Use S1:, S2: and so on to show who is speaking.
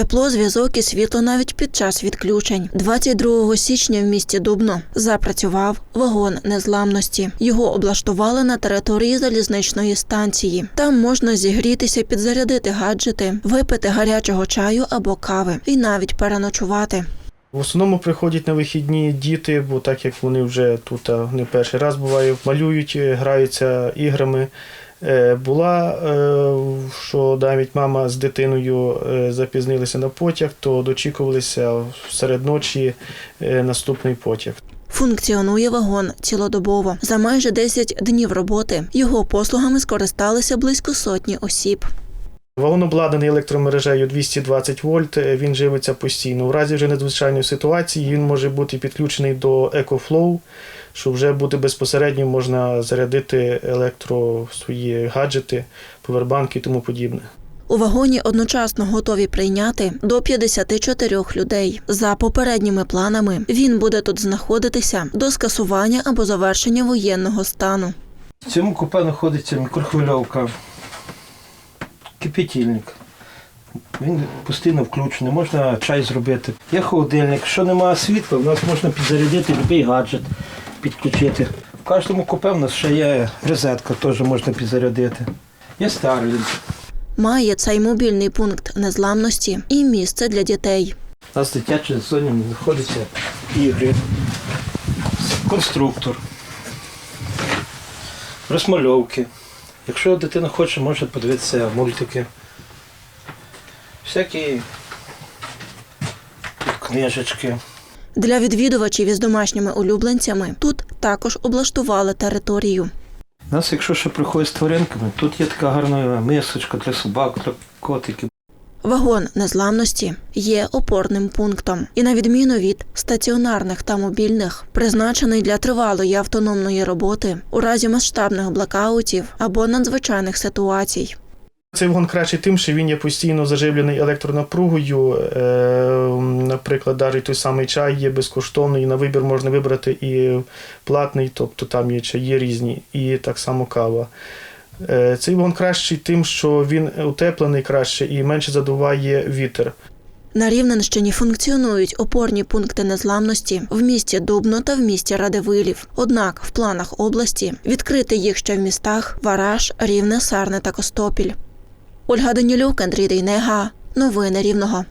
S1: Тепло, зв'язок і світло навіть під час відключень. 22 січня в місті Дубно запрацював вагон незламності. Його облаштували на території залізничної станції. Там можна зігрітися, підзарядити гаджети, випити гарячого чаю або кави і навіть переночувати.
S2: В основному приходять на вихідні діти, бо так як вони вже тут не перший раз буває, малюють, граються іграми. Е, Була, е, що навіть мама з дитиною е, запізнилися на потяг, то дочікувалися серед ночі наступний потяг.
S1: Функціонує вагон цілодобово. За майже 10 днів роботи його послугами скористалися близько сотні осіб.
S2: Вагон обладнаний електромережею 220 вольт, е, він живиться постійно. В разі вже надзвичайної ситуації він може бути підключений до EcoFlow, що вже буде безпосередньо можна зарядити електро свої гаджети, повербанки і тому подібне.
S1: У вагоні одночасно готові прийняти до 54 людей. За попередніми планами він буде тут знаходитися до скасування або завершення воєнного стану.
S3: В цьому купе знаходиться мікрохвильовка, кипятильник. Він постійно включений, можна чай зробити. Є холодильник. Якщо немає світла, в нас можна підзарядити будь-який гаджет, підключити. В кожному купе в нас ще є розетка, теж можна підзарядити. Є Starlink.
S1: Має цей мобільний пункт незламності і місце для дітей.
S3: У нас в дитячій зоні знаходяться ігри, конструктор, розмальовки. Якщо дитина хоче, може подивитися мультики. Всякі книжечки.
S1: Для відвідувачів із домашніми улюбленцями тут також облаштували територію.
S3: У нас, якщо ще приходять з тваринками, тут є така гарна мисочка для собак, для котиків.
S1: Вагон незламності є опорним пунктом і, на відміну від стаціонарних та мобільних, призначений для тривалої автономної роботи у разі масштабних блекаутів або надзвичайних ситуацій.
S2: Цей вагон кращий тим, що він є постійно заживлений електронапругою. Е, наприклад, навіть той самий чай є безкоштовний, на вибір можна вибрати і платний, тобто там є чаї різні, і так само кава. Е, цей вагон кращий тим, що він утеплений краще і менше задуває вітер.
S1: На Рівненщині функціонують опорні пункти незламності в місті Дубно та в місті Радивилів. Однак в планах області відкрити їх ще в містах Вараж, Рівне, Сарне та Костопіль. Ольга Данілюк, Андрій Дейнега. Новини Рівного.